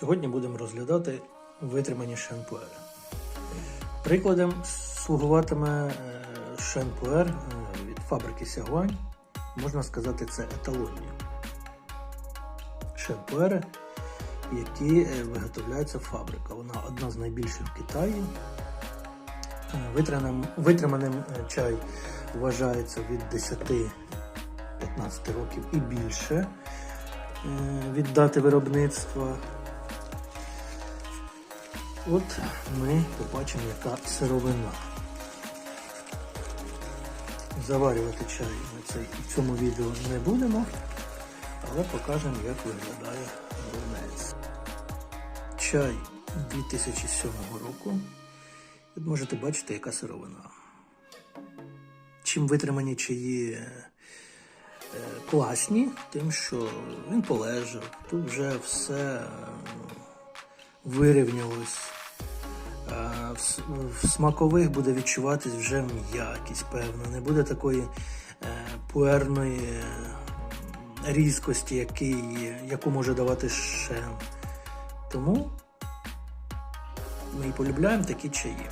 Сьогодні будемо розглядати витримані шампуери. Прикладом слугуватиме е, шампуер е, від фабрики Сягуань. Можна сказати, це еталонні шампуери, які е, виготовляється фабрика. Вона одна з найбільших в Китаї. Витриманим, витриманим чай вважається від 10-15 років і більше від дати виробництва. От ми побачимо, яка сировина. Заварювати чай ми в цьому відео не будемо, але покажемо, як виглядає ровнець. Чай 2007 року. Тут можете бачити, яка сировина. Чим витримані чаї е, класні, тим, що він полежав, тут вже все е, вирівнялось. В смакових буде відчуватись вже м'якість, певно. Не буде такої е, пуерної е, різкості, який, яку може давати шен. Тому ми і полюбляємо такі чаї.